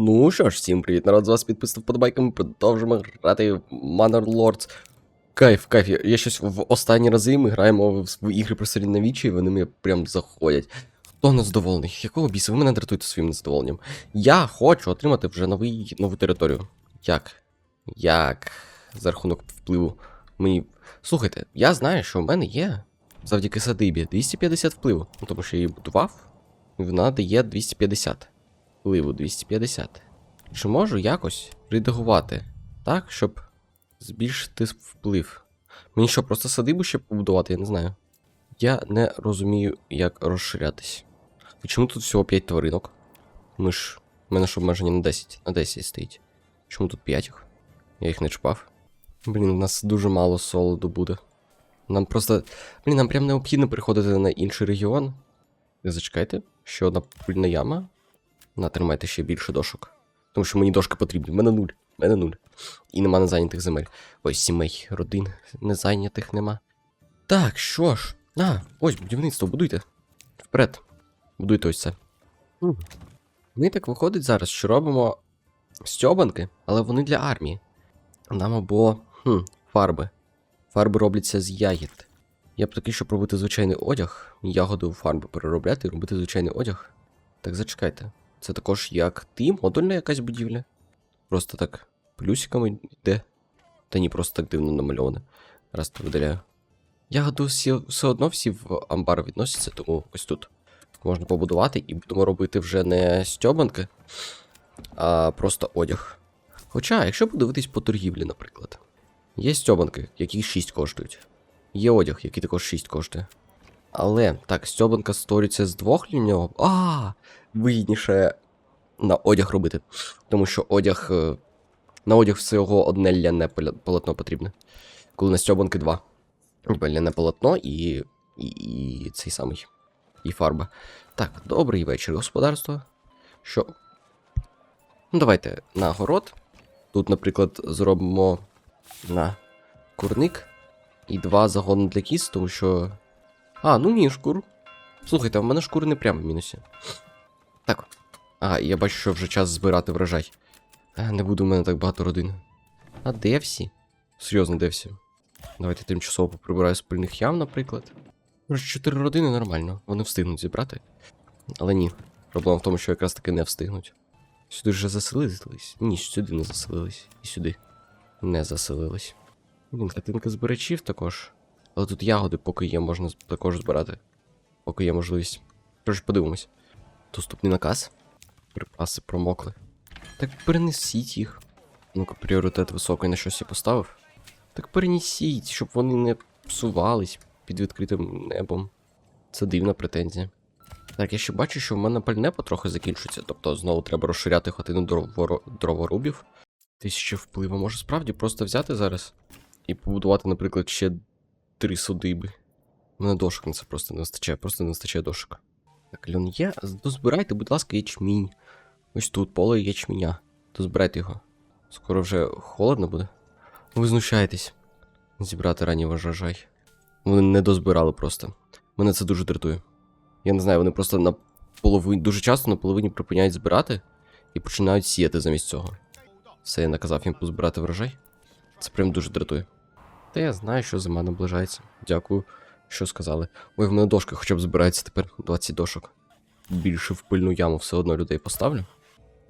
Ну що ж, всім привіт, народ, з вас підписав подобайками, продовжимо грати в Manor Lords. Кайф, кайф, я, щось в останні рази ми граємо в, в ігри про середньовіччя, і вони мені прям заходять. Хто незадоволений? Якого біса? Ви мене дратуєте своїм незадоволенням. Я хочу отримати вже новий, нову територію. Як? Як? За рахунок впливу. Мені. Слухайте, я знаю, що в мене є завдяки садибі 250 впливу. Ну, тому що я її будував, і вона дає 250. Впливу 250. Чи можу якось редагувати так, щоб збільшити вплив? Мені що, просто садибу ще побудувати, я не знаю. Я не розумію, як розширятись. І чому тут всього 5 тваринок? Ми ж. У мене ж обмеження на 10, на 10 стоїть. Чому тут 5 їх? Я їх не чіпав. Блін, у нас дуже мало солоду буде. Нам просто. Блін, нам прям необхідно переходити на інший регіон. Зачекайте, ще одна пильна яма. Натримайте ще більше дошок. Тому що мені дошки потрібні. У мене нуль. У мене нуль. І нема незайнятих земель. Ой, сімей, родин незайнятих нема. Так, що ж. А, ось будівництво, будуйте. Вперед. Будуйте ось це. Ми так виходить зараз, що робимо стьобанки, але вони для армії. Нам або хм, фарби. Фарби робляться з ягід. Я б такий, щоб робити звичайний одяг, ягоди у фарби переробляти і робити звичайний одяг. Так зачекайте. Це також як ти, модульна якась будівля. Просто так плюсиками йде. Та ні, просто так дивно намальоване. Раз то видаляю. Ягоди всі, все одно всі в амбар відносяться, тому ось тут можна побудувати і будемо робити вже не стьобанки, а просто одяг. Хоча, якщо подивитись по торгівлі, наприклад, є стьобанки, які 6 коштують. Є одяг, який також 6 коштує. Але так, стьобанка створюється з двох ліньок. А, вигідніше на одяг робити. Тому що одяг. е, На одяг всього одне ляне полотно потрібне. Коли на стьобанки два. Ляне полотно і, і, і цей самий. І фарба. Так, добрий вечір, господарство. Що? Ну, давайте на город. Тут, наприклад, зробимо на курник і два загони для кіз, тому що. А, ну ні, шкур. Слухайте, в мене шкури не прямо в мінусі. Так. Ага, я бачу, що вже час збирати врожай. Не буде у мене так багато родин. А де всі? Серйозно, де всі? Давайте тимчасово поприбираю з ям, наприклад. Чотири родини нормально, вони встигнуть зібрати. Але ні. Проблема в тому, що якраз таки не встигнуть. Сюди вже заселились? Ні, сюди не заселились. І сюди. Не заселились. Блін, хатинка збирачів також. Але тут ягоди, поки є, можна також збирати. Поки є можливість. Що ж, подивимось. Доступний наказ. Припаси промокли. Так перенесіть їх. Ну-ка, пріоритет високий на щось я поставив. Так перенесіть, щоб вони не псувались під відкритим небом. Це дивна претензія. Так, я ще бачу, що в мене пальне потрохи закінчується, тобто знову треба розширяти хатину дроворо- дроворубів. Тисяча впливу. Може справді просто взяти зараз і побудувати, наприклад, ще три садиби. У мене дошок на це просто не вистачає, просто не вистачає дошок. Так, льон є. Дозбирайте, будь ласка, ячмінь. Ось тут поле ячменя. Дозбирайте його. Скоро вже холодно буде. Ви знущаєтесь. Зібрати ранній врожай. Вони не дозбирали просто. Мене це дуже дратує. Я не знаю, вони просто на половині, дуже часто на половині припиняють збирати і починають сіяти замість цього. Все, я наказав їм позбирати врожай. Це прям дуже дратує. Та я знаю, що зима наближається. Дякую, що сказали. Ой, в мене дошка хоча б збирається тепер 20 дошок. Більше в пильну яму все одно людей поставлю.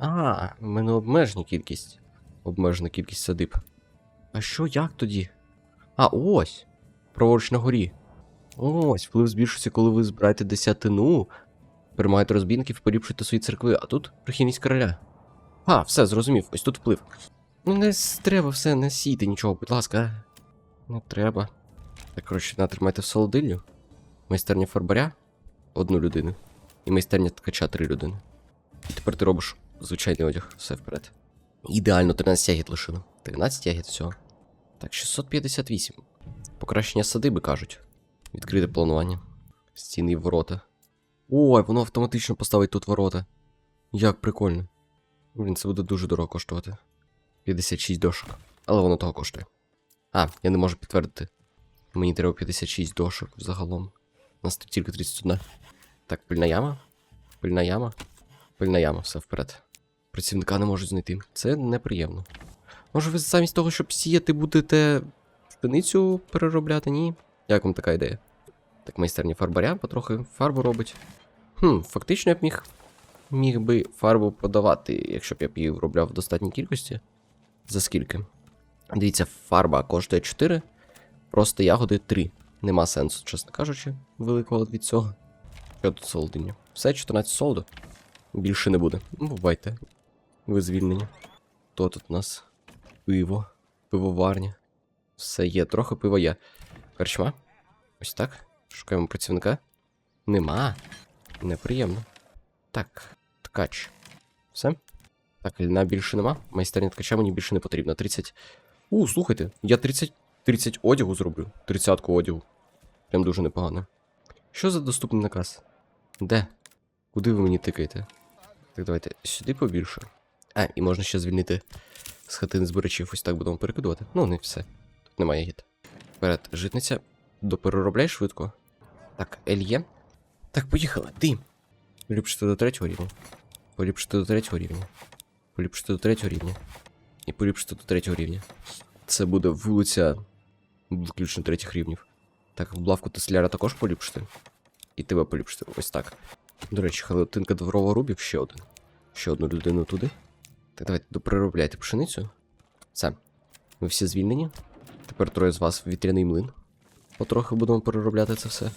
А, в мене обмежена кількість. Обмежена кількість садиб. А що як тоді? А, ось. Праворуч на горі. Ось, вплив збільшується, коли ви збираєте десятину, перемагаєте розбійників і поліпшуєте свої церкви, а тут прихильність короля. А, все, зрозумів, ось тут вплив. Ну не треба все, не сійте нічого, будь ласка. Не треба. Так, коротше, натримайте в солодильню. Майстерня фарбаря одну людину. І майстерня ткача три людини. І тепер ти робиш звичайний одяг, все вперед. Ідеально 13 ягід лишено. 13 ягід всього. Так, 658. Покращення садиби кажуть. Відкрите планування. Стіни і ворота. Ой, воно автоматично поставить тут ворота. Як прикольно. Блін, це буде дуже дорого коштувати. 56 дошок. Але воно того коштує. А, я не можу підтвердити. Мені треба 56 дошок загалом. У нас тільки 31. Так, пильна яма. Пильна яма. Пильна яма, все вперед. Працівника не можуть знайти. Це неприємно. Може, ви замість того, щоб сіяти, будете пшеницю переробляти? Ні? Як вам така ідея? Так, майстерня фарбаря потрохи фарбу робить. Хм, фактично я б міг, міг би фарбу продавати, якщо б я б її виробляв в достатній кількості. За скільки? Дивіться, фарба коштує 4, просто ягоди 3. Нема сенсу, чесно кажучи, великого від цього. Що тут солодиня? Все 14 солоду. Більше не буде. Ну, бувайте. Ви звільнені. Хто тут у нас? Пиво, пивоварня. Все є, трохи пива є. Корчма? Ось так. Шукаємо працівника. Нема. Неприємно. Так, ткач. Все? Так, льна більше нема. Майстерня ткача мені більше не потрібно. 30. У, слухайте, я 30 30 одягу зроблю. 30 одягу. Прям дуже непогано. Що за доступний наказ? Де? Куди ви мені тикаєте? Так, давайте сюди побільше. А, і можна ще звільнити з хатини збирачів. Ось так будемо перекидувати. Ну, не все. Тут немає гід. Вперед, житниця. Допереробляй швидко. Так, Ельє. Так, поїхали. Ти. Поліпшити до третього рівня. Поліпшити до третього рівня. Поліпшити до третього рівня. І поліпшити до третього рівня. Це буде вулиця виключно третіх рівнів. Так, блавку тесляра також поліпшити. І тебе поліпшити. Ось так. До речі, халатинка дворова рубів ще один. Ще одну людину туди. Так, давайте допереробляйте пшеницю. Все. Ви всі звільнені. Тепер троє з вас в вітряний млин. Потрохи будемо переробляти це все.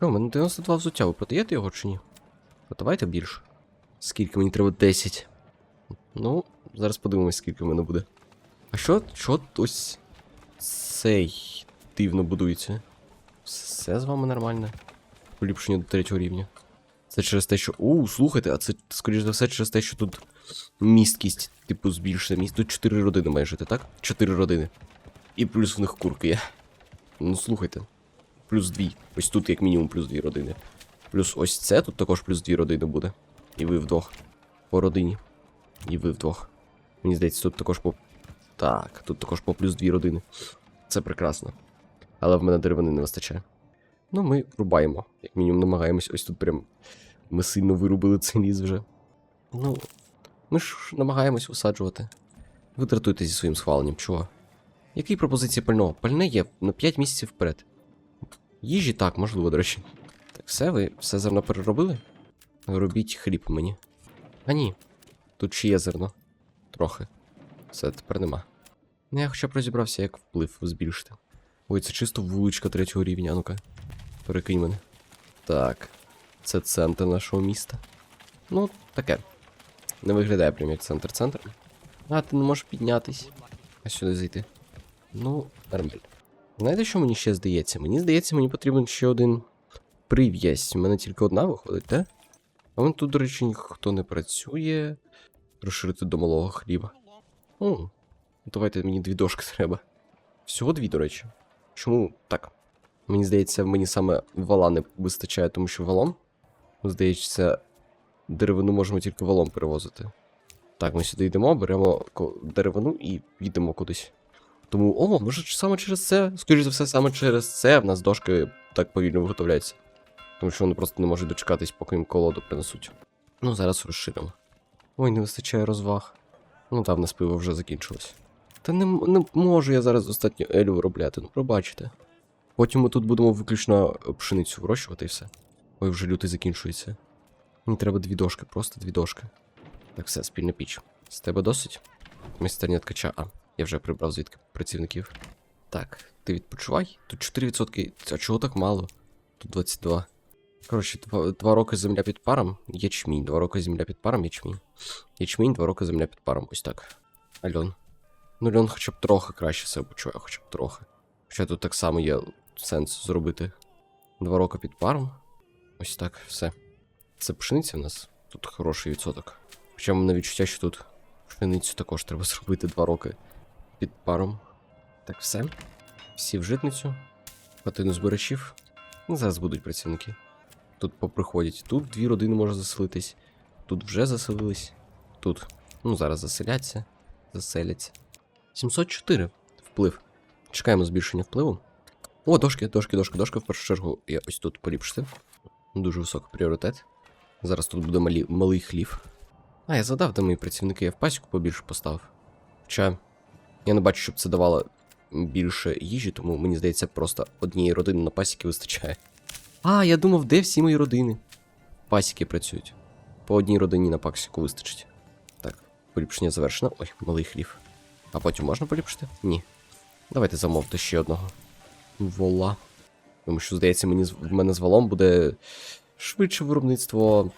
О, у мене 92 взуття, ви продаєте його чи ні? Продавайте більше. Скільки мені треба 10. Ну, зараз подивимось, скільки в мене буде. А що, що ось цей дивно будується? Все з вами нормально. Поліпшення до третього рівня. Це через те, що. У, слухайте, а це, скоріш за все, через те, що тут місткість, типу, збільшена міст. Тут 4 родини має жити, так? 4 родини. І плюс в них курки є. Ну, слухайте. Плюс 2. Ось тут, як мінімум, плюс 2 родини. Плюс ось це тут також плюс 2 родини буде. І ви вдвох. По родині. І ви вдвох. Мені здається, тут також по. Так, тут також по плюс 2 родини. Це прекрасно. Але в мене деревини не вистачає. Ну, ми рубаємо. Як мінімум намагаємось. Ось тут прям. Ми сильно вирубили цей ліс вже. Ну. Ми ж намагаємось усаджувати. Ви дратуєте зі своїм схваленням, чого? Які пропозиції пального? Пальне є на 5 місяців вперед. Їжі так, можливо, до речі. Так, все, ви все зерно переробили? Робіть хліб мені. А ні. Тут ще є зерно. Трохи. Все, тепер нема. Ну, я хоча б розібрався, як вплив збільшити. Ой, це чисто вуличка третього рівня, ну-ка. Перекинь мене. Так. Це центр нашого міста. Ну, таке. Не виглядає прям як центр-центр. А, ти не можеш піднятись. А сюди зайти. Ну, нормально. Знаєте, що мені ще здається? Мені здається, мені потрібен ще один прив'язь. У мене тільки одна виходить, так? А вон тут, до речі, ніхто не працює. Розширити до малого хліба. О, давайте мені дві дошки треба. Всього дві, до речі. Чому так? Мені здається, мені саме вала не вистачає, тому що валом. Здається, деревину можемо тільки валом перевозити. Так, ми сюди йдемо, беремо деревину і їдемо кудись. Тому, о, може саме через це, скоріш за все, саме через це в нас дошки так повільно виготовляються. Тому що вони просто не можуть дочекатись, поки їм колоду принесуть. Ну, зараз розширимо. Ой, не вистачає розваг. Ну там нас пиво вже закінчилось. Та не, не можу я зараз достатньо елю виробляти, ну пробачте. Потім ми тут будемо виключно пшеницю вирощувати і все. Ой, вже лютий закінчується. Мені треба дві дошки, просто дві дошки. Так, все, спільна піч. З тебе досить? Майстерня ткача. А, я вже прибрав звідки працівників. Так, ти відпочивай. Тут 4%. А чого так мало? Тут 22. Коротше, два, роки земля під паром, ячмінь. Два роки земля під паром, ячмінь. Ячмінь, два роки земля під паром. Ось так. А льон. Ну, льон хоча б трохи краще себе почуває, хоча б трохи. Хоча тут так само є сенс зробити. Два роки під паром. Ось так, все. Це пшениця в нас. Тут хороший відсоток. Хоча мене відчуття, що тут пшеницю також треба зробити два роки під паром. Так, все. Всі в житницю. Хатину збирачів. Зараз будуть працівники. Тут поприходять. Тут дві родини може заселитись. Тут вже заселились. Тут. Ну, зараз заселяться. Заселяться. 704 вплив. Чекаємо збільшення впливу. О, дошки, дошки, дошки, дошки. В першу чергу я ось тут поліпшити. Дуже високий пріоритет. Зараз тут буде малі, малий хлів. А, я задав, де мої працівники, я в пасіку побільше поставив. Хоча я не бачу, щоб це давало більше їжі, тому мені здається, просто однієї родини на пасіки вистачає. А, я думав, де всі мої родини? Пасіки працюють. По одній родині на пасіку вистачить. Так, поліпшення завершено. Ой, малий хлів. А потім можна поліпшити? Ні. Давайте замовте ще одного. Вола. Тому що, здається, мені в мене з валом буде швидше виробництво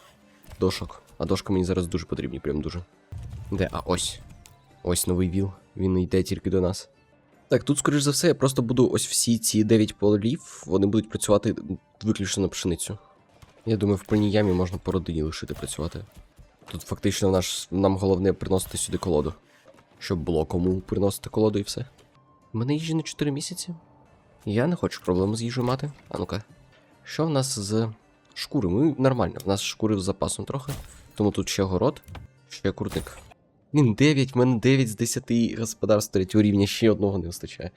дошок. А дошки мені зараз дуже потрібні, прям дуже. Де? А ось. Ось новий віл. Він йде тільки до нас. Так, тут, скоріш за все, я просто буду ось всі ці 9 полів, вони будуть працювати виключно на пшеницю. Я думаю, в пильній ямі можна по родині лишити працювати. Тут фактично наш, нам головне приносити сюди колоду. Щоб було кому приносити колоду і все. У мене їжі на 4 місяці. Я не хочу проблем з їжею мати. А ну-ка. Що в нас з шкури? Ми нормально. В нас шкури з запасом трохи. Тому тут ще город, ще курник. Він 9, в мене 9 з 10 господарств третього рівня, ще одного не вистачає.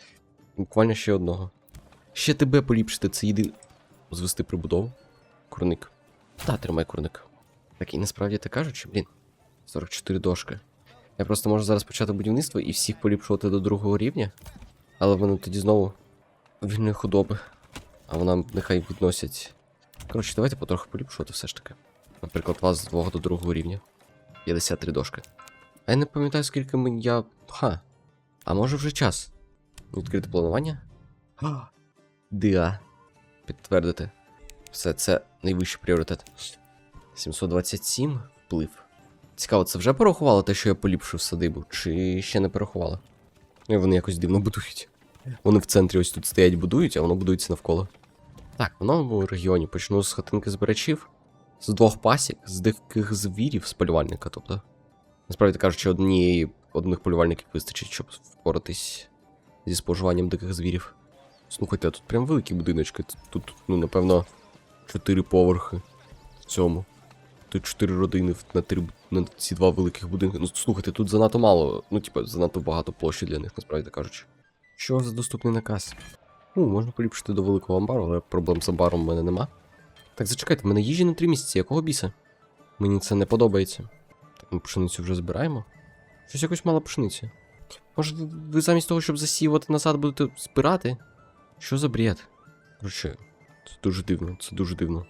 Буквально ще одного. Ще тебе поліпшити, це єдине. Звести прибудову. Курник. Та, тримай курник. Так і насправді так кажучи, блін. 44 дошки. Я просто можу зараз почати будівництво і всіх поліпшувати до другого рівня. Але вони тоді знову вільної худоби. А вона нехай відносять. Коротше, давайте потроху поліпшувати все ж таки. Наприклад, вас з двох до другого рівня. 53 дошки. А я не пам'ятаю, скільки мені я. Ха. А може вже час? Відкрити планування? Ха. Диа. Підтвердити. Все, це найвищий пріоритет. 727 вплив. Цікаво, це вже порахувало те, що я поліпшив садибу, чи ще не порахувало? Ну, вони якось дивно будують. Вони в центрі ось тут стоять, будують, а воно будується навколо. Так, в новому регіоні почну з хатинки збирачів, з двох пасік, з диких звірів з полювальника, тобто. Насправді кажучи, однієї одних полювальників вистачить, щоб впоратись зі споживанням диких звірів. Слухайте, а тут прям великі будиночки. Тут, ну, напевно, чотири поверхи в цьому. Тут чотири родини на, три, на ці два великих будинки. Ну, слухайте, тут занадто мало, ну, типа, занадто багато площі для них, насправді кажучи. Що за доступний наказ? Ну, можна поліпшити до великого амбару, але проблем з амбаром в мене нема. Так, зачекайте, в мене їжі на три місяці, якого біса? Мені це не подобається. Ми пшеницю вже збираємо. Щось якось мало пшениці. Може, ви замість того, щоб засіювати назад, будете збирати? Що за бред? Короче, це дуже дивно, це дуже дивно.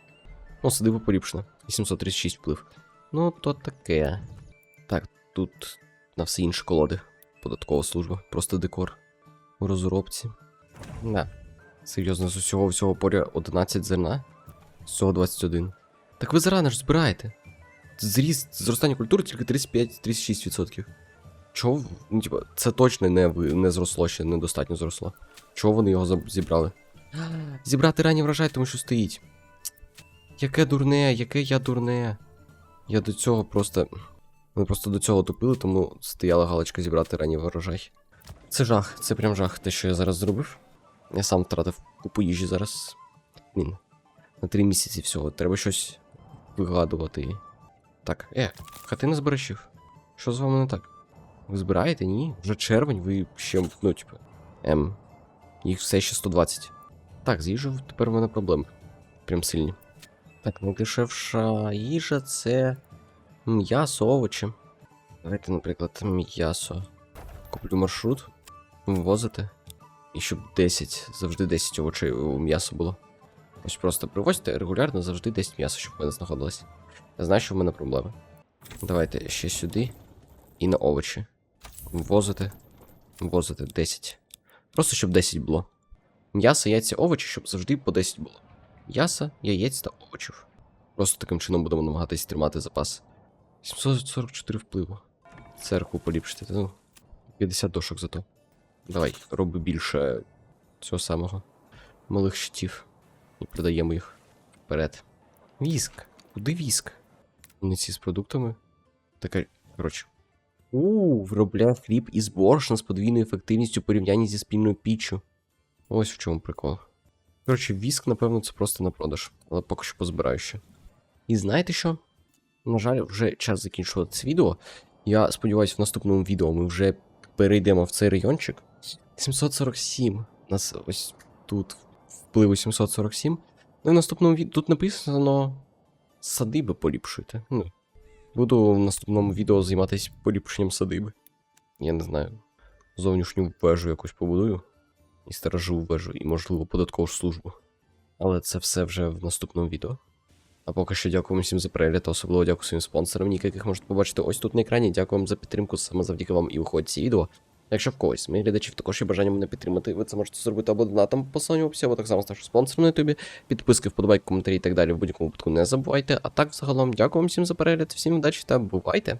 О, садиба поліпшена. 836 вплив. Ну, то таке. Так, тут на все інші колоди. Податкова служба, просто декор. У розробці. Да. Серйозно, з усього всього поря 11 зерна? З цього 21. Так ви зарано ж збираєте. Зріст зростання культури тільки 35-36%. Чого? Ну, типа, це точно не, не зросло ще, недостатньо зросло. Чого вони його зібрали? Зібрати ранній врожай, тому що стоїть. Яке дурне, яке я дурне. Я до цього просто. Ми просто до цього тупили, тому стояла галочка зібрати ранній врожай. Це жах, це прям жах, те, що я зараз зробив. Я сам втратив купу їжі зараз. Блін. На три місяці всього. Треба щось вигадувати. Так, е, хатина збирачів. Що з вами не так? Ви збираєте? Ні? Вже червень, ви ще, ну, типу. Ем. Їх все ще 120. Так, з їжею тепер в мене проблеми. Прям сильні. Так, найдешевша їжа це м'ясо, овочі. Давайте, наприклад, м'ясо. Куплю маршрут, ввозити. І щоб 10, завжди 10 овочей м'ясо було. Ось просто привозьте регулярно завжди 10 м'яса, щоб в мене знаходилось. Знаю, що в мене проблеми. Давайте ще сюди. І на овочі. Ввозити. Ввозити 10. Просто щоб 10 було. М'ясо, яйця, овочі, щоб завжди по 10 було. М'яса, яєць та овочів. Просто таким чином будемо намагатись тримати запас. 744 впливу. Церкву поліпшити, ну. 50 дошок зато. Давай, роби більше цього самого. Малих щитів. І продаємо їх вперед. Віск. Куди віск? Не ці з продуктами. Така. Коротше. У, виробляє хліб із борошна з подвійною ефективністю у порівнянні зі спільною піччю. Ось в чому прикол. Коротше, віск, напевно, це просто на продаж, але поки що позбираю ще. І знаєте що? На жаль, вже час закінчувати це відео. Я сподіваюся, в наступному відео ми вже перейдемо в цей райончик. 747. У нас ось тут впливу 747. Ну і в наступному відео тут написано. Садиби поліпшуйте. Ну, Буду в наступному відео займатися поліпшенням садиби. Я не знаю. Зовнішню вежу якось побудую. І сторожову вежу, і, можливо, податкову службу. Але це все вже в наступному відео. А поки що дякую всім за перегляд, особливо дякую своїм спонсорам, ніки, яких можете побачити ось тут на екрані. Дякую вам за підтримку, саме завдяки вам і виходять ці відео. Якщо в когось з моїх глядачів також є бажання мене підтримати, ви це можете зробити або донатом по в описі, або так само ставши спонсором на ютубі. Підписки, вподобайки, коментарі і так далі в будь-якому випадку не забувайте. А так, загалом, дякую вам всім за перегляд, всім удачі та бувайте!